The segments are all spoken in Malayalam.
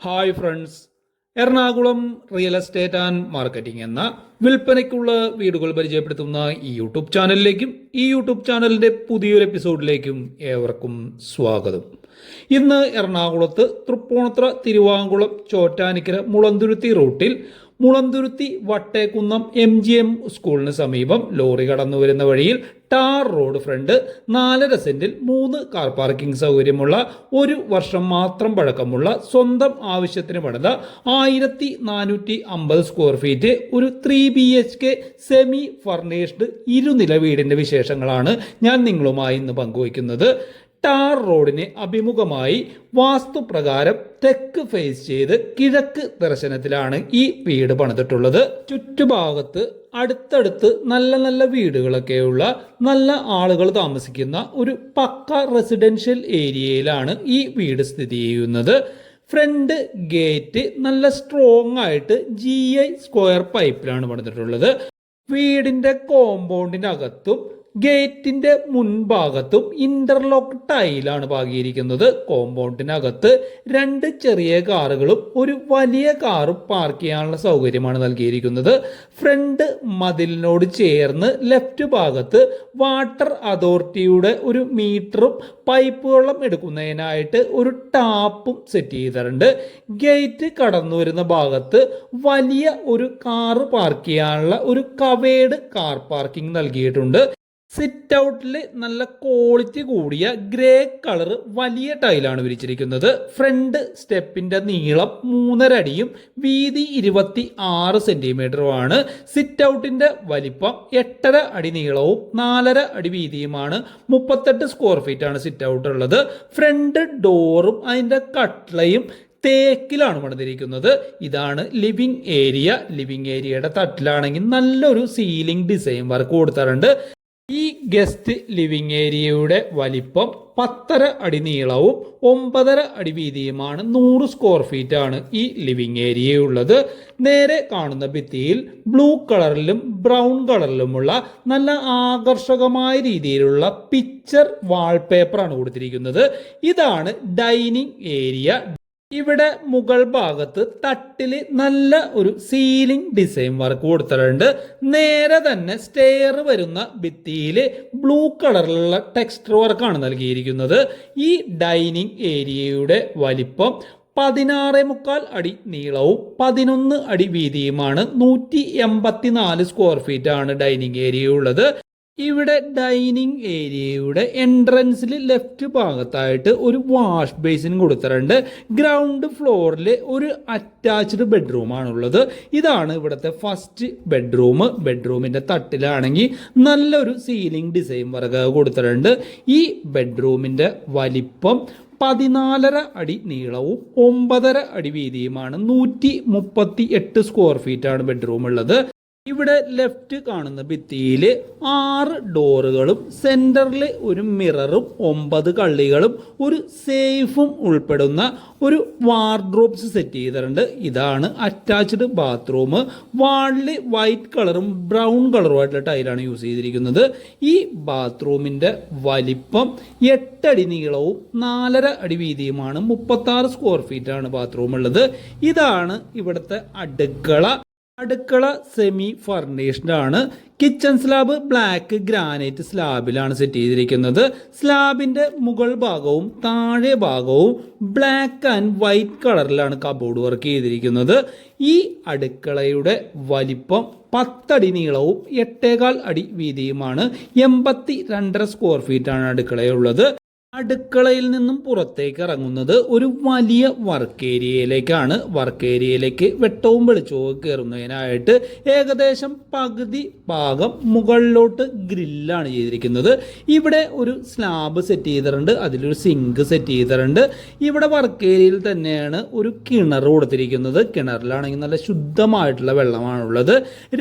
Hi friends Ernakulam real estate and marketing എന്ന വിൽപ്പനയ്ക്കുള്ള വീടുകൾ പരിചയപ്പെടുത്തുന്ന ഈ യൂട്യൂബ് ചാനലിലേക്കും ഈ യൂട്യൂബ് ചാനലിന്റെ പുതിയൊരു എപ്പിസോഡിലേക്കും ഏവർക്കും സ്വാഗതം. ഇന്ന് എറണാകുളത്ത് തൃപ്പൂണത്ര തിരുവാങ്കുളം ചോറ്റാനിക്കര മുളന്തുരുത്തി റൂട്ടിൽ Mulanthuruthy Vattekunnam M G M സ്കൂളിന് സമീപം ലോറി കടന്നു വരുന്ന വഴിയിൽ ടാർ റോഡ് ഫ്രണ്ട് നാലര സെന്റിൽ മൂന്ന് കാർ പാർക്കിംഗ് സൗകര്യമുള്ള ഒരു വർഷം മാത്രം പഴക്കമുള്ള സ്വന്തം ആവശ്യത്തിന് പണിത ആയിരത്തി നാനൂറ്റി അമ്പത് സ്ക്വയർ ഫീറ്റ് ഒരു three B H K semi furnished ഇരുനില വീടിന്റെ വിശേഷങ്ങളാണ് ഞാൻ നിങ്ങളുമായി ഇന്ന് പങ്കുവയ്ക്കുന്നത്. ടാർ റോഡിനെ അഭിമുഖമായി വാസ്തുപ്രകാരം തെക്ക് ഫേസ് ചെയ്ത് കിഴക്ക് ദർശനത്തിലാണ് ഈ വീട് പണിതിട്ടുള്ളത്. ചുറ്റുഭാഗത്ത് അടുത്തടുത്ത് നല്ല നല്ല വീടുകളൊക്കെയുള്ള നല്ല ആളുകൾ താമസിക്കുന്ന ഒരു പക്ക റെസിഡൻഷ്യൽ ഏരിയയിലാണ് ഈ വീട് സ്ഥിതി ചെയ്യുന്നത്. ഫ്രണ്ട് ഗേറ്റ് നല്ല സ്ട്രോങ് ആയിട്ട് ജി ഐ സ്ക്വയർ പൈപ്പിലാണ് പണിതിട്ടുള്ളത്. വീടിന്റെ കോമ്പൗണ്ടിന്റെ അകത്തും ഗേറ്റിന്റെ മുൻഭാഗത്തും ഇന്റർലോക്ക് ടൈലാണ് പാകിയിരിക്കുന്നത്. കോമ്പൗണ്ടിനകത്ത് രണ്ട് ചെറിയ കാറുകളും ഒരു വലിയ കാറും പാർക്ക് ചെയ്യാനുള്ള സൗകര്യമാണ് നൽകിയിരിക്കുന്നത്. ഫ്രണ്ട് മതിലിനോട് ചേർന്ന് ലെഫ്റ്റ് ഭാഗത്ത് വാട്ടർ അതോറിറ്റിയുടെ ഒരു മീറ്ററും പൈപ്പ് വെള്ളം എടുക്കുന്നതിനായിട്ട് ഒരു ടാപ്പും സെറ്റ് ചെയ്തിട്ടുണ്ട്. ഗേറ്റ് കടന്നു വരുന്ന ഭാഗത്ത് വലിയ ഒരു കാറ് പാർക്ക് ചെയ്യാനുള്ള ഒരു കവേഡ് കാർ പാർക്കിംഗ് നൽകിയിട്ടുണ്ട്. സിറ്റ് ഔട്ടിൽ നല്ല ക്വാളിറ്റി കൂടിയ ഗ്രേ കളർ വലിയ ടൈലാണ് വിരിച്ചിരിക്കുന്നത്. ഫ്രണ്ട് സ്റ്റെപ്പിന്റെ നീളം മൂന്നര അടിയും വീതി ഇരുപത്തി ആറ് സെന്റിമീറ്ററുമാണ് സിറ്റ് ഔട്ടിന്റെ വലിപ്പം എട്ടര അടി നീളവും നാലര അടി വീതിയുമാണ്. മുപ്പത്തെട്ട് സ്ക്വയർ ഫീറ്റ് ആണ് സിറ്റ് ഔട്ട് ഉള്ളത് ഫ്രണ്ട് ഡോറും അതിന്റെ കട്ട്ലയും തേക്കിലാണ് പണിതിരിക്കുന്നത്. ഇതാണ് ലിവിംഗ് ഏരിയ ലിവിംഗ് ഏരിയയുടെ തട്ടിലാണെങ്കിൽ നല്ലൊരു സീലിംഗ് ഡിസൈൻ വർക്ക് കൊടുത്തിട്ടുണ്ട്. ഈ ഗസ്റ്റ് ലിവിംഗ് ഏരിയയുടെ വലിപ്പം പത്തര അടി നീളവും ഒമ്പതര അടി വീതിയുമാണ് നൂറ് സ്ക്വയർ ഫീറ്റ് ആണ് ഈ ലിവിംഗ് ഏരിയയുള്ളത്. നേരെ കാണുന്ന ഭിത്തിയിൽ ബ്ലൂ കളറിലും ബ്രൗൺ കളറിലുമുള്ള നല്ല ആകർഷകമായ രീതിയിലുള്ള പിക്ചർ വാൾപേപ്പറാണ് കൊടുത്തിരിക്കുന്നത്. ഇതാണ് ഡൈനിങ് ഏരിയ. ഇവിടെ മുകൾ ഭാഗത്ത് തട്ടിൽ നല്ല ഒരു സീലിംഗ് ഡിസൈൻ വർക്ക് കൊടുത്തിട്ടുണ്ട്. നേരെ തന്നെ സ്റ്റെയർ വരുന്ന ഭിത്തിയിൽ ബ്ലൂ കളറിലുള്ള ടെക്സ്റ്റർ വർക്കാണ് നൽകിയിരിക്കുന്നത്. ഈ ഡൈനിങ് ഏരിയയുടെ വലിപ്പം പതിനാറ് മുക്കാൽ അടി നീളവും പതിനൊന്ന് അടി വീതിയുമാണ്. നൂറ്റി എൺപത്തിനാല് സ്ക്വയർ ഫീറ്റ് ആണ് ഡൈനിങ് ഏരിയ ഉള്ളത്. ഇവിടെ ഡൈനിങ് ഏരിയയുടെ എൻട്രൻസിൽ ലെഫ്റ്റ് ഭാഗത്തായിട്ട് ഒരു വാഷ് ബേസിൻ കൊടുത്തിട്ടുണ്ട്. ഗ്രൗണ്ട് ഫ്ലോറിൽ ഒരു അറ്റാച്ച്ഡ് ബെഡ്റൂമാണുള്ളത്. ഇതാണ് ഇവിടുത്തെ ഫസ്റ്റ് ബെഡ്റൂം. ബെഡ്റൂമിന്റെ തട്ടിലാണെങ്കിൽ നല്ലൊരു സീലിംഗ് ഡിസൈൻ വർക്ക് കൊടുത്തിട്ടുണ്ട്. ഈ ബെഡ്റൂമിന്റെ വലിപ്പം പതിനാലര അടി നീളവും ഒമ്പതര അടി വീതിയുമാണ്. നൂറ്റി മുപ്പത്തി എട്ട് സ്ക്വയർ ഫീറ്റാണ് ബെഡ്റൂം ഉള്ളത് ഇവിടെ ലെഫ്റ്റ് കാണുന്ന ഭിത്തിയിൽ ആറ് ഡോറുകളും സെന്ററിൽ ഒരു മിററും ഒമ്പത് കള്ളികളും ഒരു സേഫും ഉൾപ്പെടുന്ന ഒരു വാർഡ്രോബ്സ് സെറ്റ് ചെയ്തിട്ടുണ്ട്. ഇതാണ് അറ്റാച്ച്ഡ് ബാത്റൂം വാളിൽ വൈറ്റ് കളറും ബ്രൗൺ കളറുമായിട്ടുള്ള ടൈലാണ് യൂസ് ചെയ്തിരിക്കുന്നത്. ഈ ബാത്റൂമിന്റെ വലിപ്പം എട്ടടി നീളവും നാലര അടി വീതിയുമാണ്. മുപ്പത്താറ് സ്ക്വയർ ഫീറ്റാണ് ബാത്റൂം ഉള്ളത്. ഇതാണ് ഇവിടുത്തെ അടുക്കള. അടുക്കള സെമി ഫർണിഷ്ഡ് ആണ്. കിച്ചൺ സ്ലാബ് ബ്ലാക്ക് ഗ്രാനൈറ്റ് സ്ലാബിലാണ് സെറ്റ് ചെയ്തിരിക്കുന്നത്. സ്ലാബിന്റെ മുകൾ ഭാഗവും താഴെ ഭാഗവും ബ്ലാക്ക് ആൻഡ് വൈറ്റ് കളറിലാണ് കബോർഡ് വർക്ക് ചെയ്തിരിക്കുന്നത്. ഈ അടുക്കളയുടെ വലിപ്പം പത്തടി നീളവും എട്ടേകാൽ അടി വീതിയുമാണ്. എൺപത്തി രണ്ടര സ്ക്വയർ ഫീറ്റ് ആണ് അടുക്കളയുള്ളത്. അടുക്കളയിൽ നിന്നും പുറത്തേക്ക് ഇറങ്ങുന്നത് ഒരു വലിയ വർക്ക് ഏരിയയിലേക്കാണ്. വർക്ക് ഏരിയയിലേക്ക് വെട്ടവും വെളിച്ചവും കയറുന്നതിനായിട്ട് ഏകദേശം പകുതി ഭാഗം മുകളിലോട്ട് ഗ്രില്ലാണ് ചെയ്തിരിക്കുന്നത്. ഇവിടെ ഒരു സ്ലാബ് സെറ്റ് ചെയ്തിട്ടുണ്ട്. അതിലൊരു സിങ്ക് സെറ്റ് ചെയ്തിട്ടുണ്ട്. ഇവിടെ വർക്ക് ഏരിയയിൽ തന്നെയാണ് ഒരു കിണർ കൊടുത്തിരിക്കുന്നത്. കിണറിലാണെങ്കിൽ നല്ല ശുദ്ധമായിട്ടുള്ള വെള്ളമാണുള്ളത്.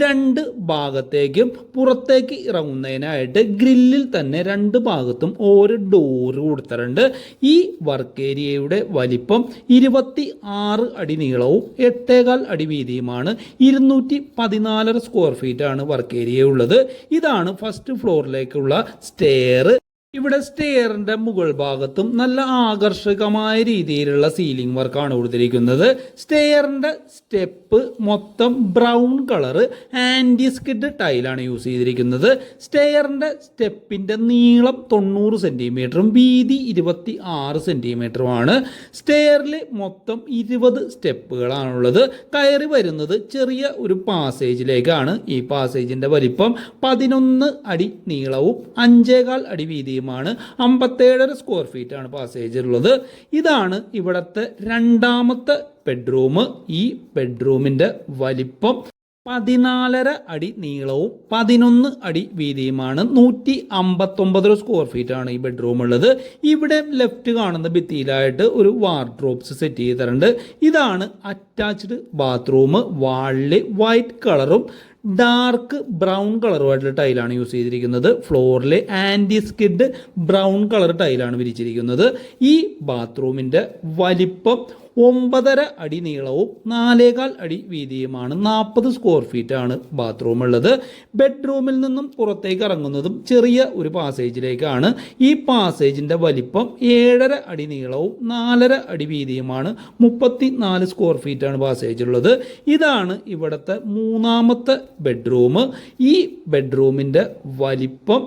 രണ്ട് ഭാഗത്തേക്കും പുറത്തേക്ക് ഇറങ്ങുന്നതിനായിട്ട് ഗ്രില്ലിൽ തന്നെ രണ്ട് ഭാഗത്തും ഓരോ ഡോർ കൊടുത്തിട്ടുണ്ട്. ഈ വർക്ക് ഏരിയയുടെ വലിപ്പം ഇരുപത്തി ആറ് അടി നീളവും എട്ടേകാൽ അടി വീതിയുമാണ്. ഇരുന്നൂറ്റി പതിനാലര സ്ക്വയർ ഫീറ്റ് ആണ് വർക്ക് ഏരിയ ഉള്ളത്. ഇതാണ് ഫസ്റ്റ് ഫ്ലോറിലേക്കുള്ള സ്റ്റെയർ ഇവിടെ സ്റ്റെയറിന്റെ മുകൾ ഭാഗത്തും നല്ല ആകർഷകമായ രീതിയിലുള്ള സീലിംഗ് വർക്കാണ് കൊടുത്തിരിക്കുന്നത്. സ്റ്റെയറിന്റെ സ്റ്റെപ്പ് മൊത്തം ബ്രൗൺ കളറ് ആന്റിസ്കിഡ് ടൈലാണ് യൂസ് ചെയ്തിരിക്കുന്നത്. സ്റ്റെയറിന്റെ സ്റ്റെപ്പിന്റെ നീളം തൊണ്ണൂറ് സെന്റിമീറ്ററും വീതി ഇരുപത്തി ആറ് സെന്റിമീറ്ററുമാണ് സ്റ്റെയറിൽ മൊത്തം ഇരുപത് സ്റ്റെപ്പുകളാണുള്ളത്. കയറി വരുന്നത് ചെറിയ ഒരു പാസേജിലേക്കാണ്. ഈ പാസേജിന്റെ വലിപ്പം പതിനൊന്ന് അടി നീളവും അഞ്ചേകാൽ അടി വീതിയുമാണ് അമ്പത്തേഴര സ്ക്വയർ ഫീറ്റ് ആണ് പാസേജ് ഉള്ളത്. ഇതാണ് ഇവിടുത്തെ രണ്ടാമത്തെ ബെഡ്റൂം ഈ ബെഡ്റൂമിന്റെ വലിപ്പം. പതിനാലര അടി നീളവും പതിനൊന്ന് അടി വീതിയുമാണ്. നൂറ്റി അമ്പത്തൊമ്പത് സ്ക്വയർ ഫീറ്റ് ആണ് ഈ ബെഡ്റൂം ഉള്ളത്. ഇവിടെ ലെഫ്റ്റ് കാണുന്ന ഭിത്തിയിലായിട്ട് ഒരു വാർഡ്രോബ്സ് സെറ്റ് ചെയ്തിട്ടുണ്ട്. ഇതാണ് അറ്റാച്ച്ഡ് ബാത്റൂം വാളിൽ വൈറ്റ് കളറും ഡാർക്ക് ബ്രൗൺ കളറുമായിട്ടുള്ള ടൈലാണ് യൂസ് ചെയ്തിരിക്കുന്നത്. ഫ്ലോറിൽ ആന്റി സ്കിഡ് ബ്രൗൺ കളർ ടൈലാണ് വിരിച്ചിരിക്കുന്നത്. ഈ ബാത്റൂമിന്റെ വലിപ്പം ഒമ്പതര അടി നീളവും നാലേകാൽ അടി വീതിയുമാണ്. നാൽപ്പത് സ്ക്വയർ ഫീറ്റ് ആണ് ബാത്റൂം ഉള്ളത് ബെഡ്റൂമിൽ നിന്നും പുറത്തേക്ക് ഇറങ്ങുന്നതും ചെറിയ ഒരു പാസേജിലേക്കാണ്. ഈ പാസേജിന്റെ വലിപ്പം ഏഴര അടി നീളവും നാലര അടി വീതിയുമാണ്. മുപ്പത്തി നാല് സ്ക്വയർ ഫീറ്റ് ആണ് പാസേജ് ഉള്ളത് ഇതാണ് ഇവിടുത്തെ മൂന്നാമത്തെ ബെഡ്റൂം ഈ ബെഡ്റൂമിന്റെ വലിപ്പം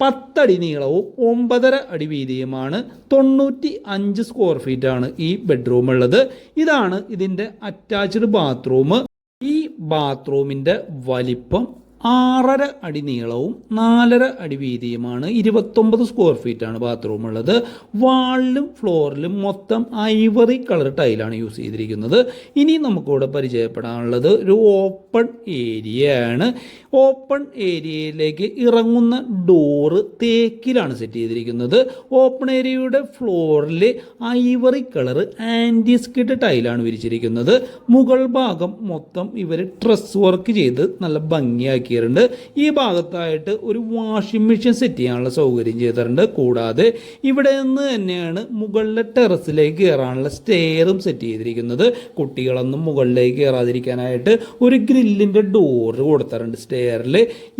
പത്തടി നീളവും ഒമ്പതര അടി വീതിയുമാണ്. തൊണ്ണൂറ്റി അഞ്ച് സ്ക്വയർ ഫീറ്റ് ആണ് ഈ ബെഡ്റൂം ഉള്ളത്. ഇതാണ് ഇതിന്റെ അറ്റാച്ച്ഡ് ബാത്റൂം ഈ ബാത്റൂമിന്റെ വലിപ്പം ആറര അടി നീളവും നാലര അടി വീതിയുമാണ് ഇരുപത്തൊമ്പത് സ്ക്വയർ ഫീറ്റ് ആണ് ബാത്റൂം ഉള്ളത്. വാളിലും ഫ്ലോറിലും മൊത്തം ഐവറി കളർ ടൈലാണ് യൂസ് ചെയ്തിരിക്കുന്നത്. ഇനി നമുക്കിവിടെ പരിചയപ്പെടാനുള്ളത് ഒരു ഓപ്പൺ ഏരിയയാണ് ഓപ്പൺ ഏരിയയിലേക്ക് ഇറങ്ങുന്ന ഡോറ് തേക്കിലാണ് സെറ്റ് ചെയ്തിരിക്കുന്നത്. ഓപ്പൺ ഏരിയയുടെ ഫ്ലോറിൽ ഐവറി കളർ ആന്റി സ്കിഡ് ടൈലാണ് വിരിച്ചിരിക്കുന്നത്. മുകൾ ഭാഗം മൊത്തം ഇവർ ട്രസ് വർക്ക് ചെയ്ത് നല്ല ഭംഗിയാക്കിയിട്ടുണ്ട്. ഈ ഭാഗത്തായിട്ട് ഒരു വാഷിംഗ് മെഷീൻ സെറ്റ് ചെയ്യാനുള്ള സൗകര്യം ചെയ്തിട്ടുണ്ട്. കൂടാതെ ഇവിടെ നിന്ന് തന്നെയാണ് മുകളിലെ ടെറസിലേക്ക് കയറാനുള്ള സ്റ്റെയറും സെറ്റ് ചെയ്തിരിക്കുന്നത്. കുട്ടികളൊന്നും മുകളിലേക്ക് കയറാതിരിക്കാനായിട്ട് ഒരു ഗ്രില്ലിന്റെ ഡോറ് കൊടുത്തിട്ടുണ്ട്. സ്റ്റെയറിൽ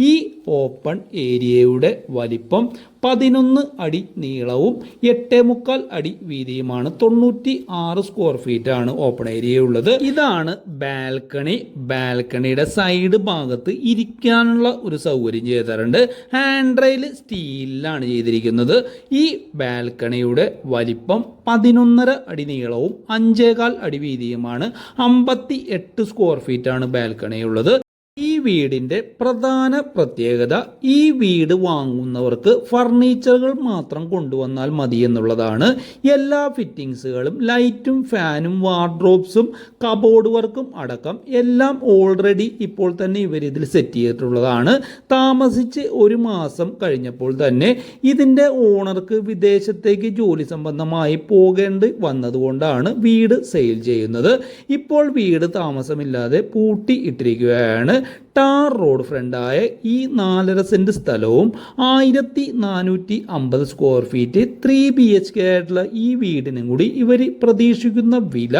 ഈ ഓപ്പൺ ഏരിയയുടെ വലിപ്പം പതിനൊന്ന് അടി നീളവും എട്ടേ മുക്കാൽ അടി വീതിയുമാണ്. തൊണ്ണൂറ്റി ആറ് സ്ക്വയർ ഫീറ്റ് ആണ് ഓപ്പൺ ഏരിയ ഉള്ളത്. ഇതാണ് ബാൽക്കണി ബാൽക്കണിയുടെ സൈഡ് ഭാഗത്ത് ഇരിക്കാനുള്ള ഒരു സൗകര്യം ചെയ്തിട്ടുണ്ട്. ഹാൻഡ് റെയിൽ സ്റ്റീലിലാണ് ചെയ്തിരിക്കുന്നത്. ഈ ബാൽക്കണിയുടെ വലിപ്പം പതിനൊന്നര അടി നീളവും അഞ്ചേകാൽ അടി വീതിയുമാണ്. അമ്പത്തി എട്ട് സ്ക്വയർ ഫീറ്റ് ആണ് ബാൽക്കണി ഉള്ളത് വീടിന്റെ പ്രധാന പ്രത്യേകത ഈ വീട് വാങ്ങുന്നവർക്ക് ഫർണിച്ചറുകൾ മാത്രം കൊണ്ടുവന്നാൽ മതി എന്നുള്ളതാണ്. എല്ലാ ഫിറ്റിങ്സുകളും ലൈറ്റും ഫാനും വാർഡ്രോബ്സും കബോർഡ് വർക്കും അടക്കം എല്ലാം ഓൾറെഡി ഇപ്പോൾ തന്നെ ഇവർ ഇതിൽ സെറ്റ് ചെയ്തിട്ടുള്ളതാണ്. താമസിച്ച് ഒരു മാസം കഴിഞ്ഞപ്പോൾ തന്നെ ഇതിന്റെ ഓണർക്ക് വിദേശത്തേക്ക് ജോലി സംബന്ധമായി പോകേണ്ടി വന്നതുകൊണ്ടാണ് വീട് സെയിൽ ചെയ്യുന്നത്. ഇപ്പോൾ വീട് താമസമില്ലാതെ പൂട്ടി ഇട്ടിരിക്കുകയാണ്. ടാർ റോഡ് ഫ്രണ്ടായ ഈ നാലര സെന്റ് സ്ഥലവും ആയിരത്തി നാനൂറ്റി അമ്പത് square feet three B H K ആയിട്ടുള്ള ഈ വീടിനും കൂടി ഇവർ പ്രതീക്ഷിക്കുന്ന വില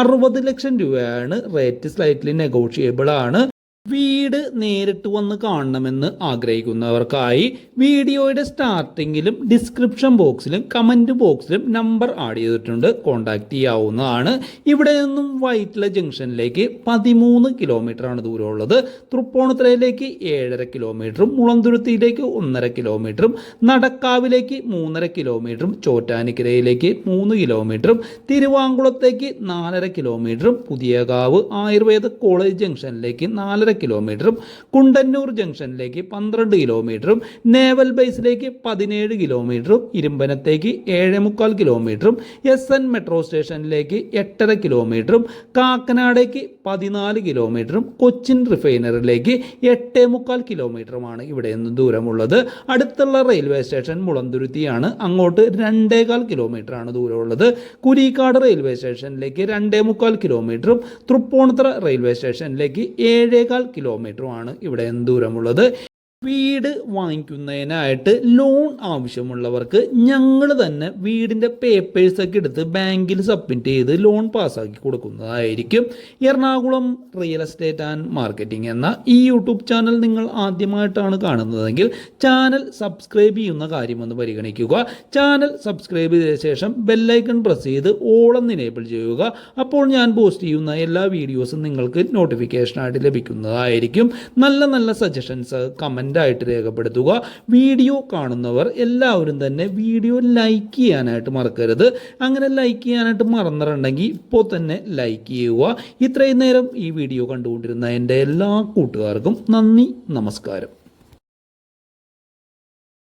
അറുപത് ലക്ഷം രൂപയാണ്. റേറ്റ് സ്ലൈറ്റ്ലി നെഗോഷിയബിൾ ആണ്. വീട് നേരിട്ട് വന്ന് കാണണമെന്ന് ആഗ്രഹിക്കുന്നവർക്കായി വീഡിയോയുടെ സ്റ്റാർട്ടിങ്ങിലും ഡിസ്ക്രിപ്ഷൻ ബോക്സിലും കമന്റ് ബോക്സിലും നമ്പർ ആഡ് ചെയ്തിട്ടുണ്ട്. കോൺടാക്റ്റ് ചെയ്യാവുന്നതാണ്. ഇവിടെ നിന്നും വൈറ്റില ജംഗ്ഷനിലേക്ക് പതിമൂന്ന് കിലോമീറ്ററാണ് ദൂരമുള്ളത്. തൃപ്പൂണിത്തുറയിലേക്ക് ഏഴര കിലോമീറ്ററും മുളന്തുരുത്തിയിലേക്ക് ഒന്നര കിലോമീറ്ററും നടക്കാവിലേക്ക് മൂന്നര കിലോമീറ്ററും ചോറ്റാനിക്കരയിലേക്ക് മൂന്ന് കിലോമീറ്ററും തിരുവാങ്കുളത്തേക്ക് നാലര കിലോമീറ്ററും പുതിയകാവ് ആയുർവേദ കോളേജ് ജംഗ്ഷനിലേക്ക് നാലര കിലോമീറ്ററും കുണ്ടന്നൂർ ജംഗ്ഷനിലേക്ക് പന്ത്രണ്ട് കിലോമീറ്ററും നേവൽ ബേസിലേക്ക് പതിനേഴ് കിലോമീറ്ററും ഇരുമ്പനത്തേക്ക് ഏഴ് മുക്കാൽ കിലോമീറ്ററും എസ് എൻ മെട്രോ സ്റ്റേഷനിലേക്ക് എട്ടര കിലോമീറ്ററും കാക്കനാടേക്ക് പതിനാല് കിലോമീറ്ററും കൊച്ചിൻ റിഫൈനറിലേക്ക് എട്ടേ മുക്കാൽ കിലോമീറ്ററുമാണ് ഇവിടെ നിന്ന് ദൂരമുള്ളത്. അടുത്തുള്ള റെയിൽവേ സ്റ്റേഷൻ മുളന്തുരുത്തിയാണ്. അങ്ങോട്ട് രണ്ടേകാൽ കിലോമീറ്ററാണ് ദൂരമുള്ളത്. കുരിക്കാട് റെയിൽവേ സ്റ്റേഷനിലേക്ക് രണ്ടേ മുക്കാൽ കിലോമീറ്ററും തൃപ്പൂണിത്തുറ റെയിൽവേ സ്റ്റേഷനിലേക്ക് ഏഴേകാൽ കിലോമീറ്ററുമാണ് ഇവിടെ ദൂരമുള്ളത് വീട് വാങ്ങിക്കുന്നതിനായിട്ട് ലോൺ ആവശ്യമുള്ളവർക്ക് ഞങ്ങൾ തന്നെ വീടിന്റെ പേപ്പേഴ്സൊക്കെ എടുത്ത് ബാങ്കിൽ സബ്മിറ്റ് ചെയ്ത് ലോൺ പാസ്സാക്കി കൊടുക്കുന്നതായിരിക്കും. Ernakulam real estate and marketing എന്ന ഈ യൂട്യൂബ് ചാനൽ നിങ്ങൾ ആദ്യമായിട്ടാണ് കാണുന്നതെങ്കിൽ ചാനൽ സബ്സ്ക്രൈബ് ചെയ്യുന്ന കാര്യമൊന്ന് പരിഗണിക്കുക. ചാനൽ സബ്സ്ക്രൈബ് ചെയ്ത ശേഷം ബെല്ലൈക്കൺ പ്രസ് ചെയ്ത് ഓളം ഇനേബിൾ ചെയ്യുക. അപ്പോൾ ഞാൻ പോസ്റ്റ് ചെയ്യുന്ന എല്ലാ വീഡിയോസും നിങ്ങൾക്ക് നോട്ടിഫിക്കേഷനായിട്ട് ലഭിക്കുന്നതായിരിക്കും. നല്ല നല്ല സജഷൻസ് കമന്റായിട്ട് രേഖപ്പെടുത്തുക. വീഡിയോ കാണുന്നവർ എല്ലാവരും തന്നെ വീഡിയോ ലൈക്ക് ചെയ്യാനായിട്ട് മറക്കരുത്. അങ്ങനെ ലൈക്ക് ചെയ്യാനായിട്ട് മറന്നിട്ടുണ്ടെങ്കിൽ ഇപ്പോൾ തന്നെ ലൈക്ക് ചെയ്യുക. ഇത്രയും നേരം ഈ വീഡിയോ കണ്ടുകൊണ്ടിരുന്ന എന്റെ എല്ലാ കൂട്ടുകാർക്കും നന്ദി നമസ്കാരം.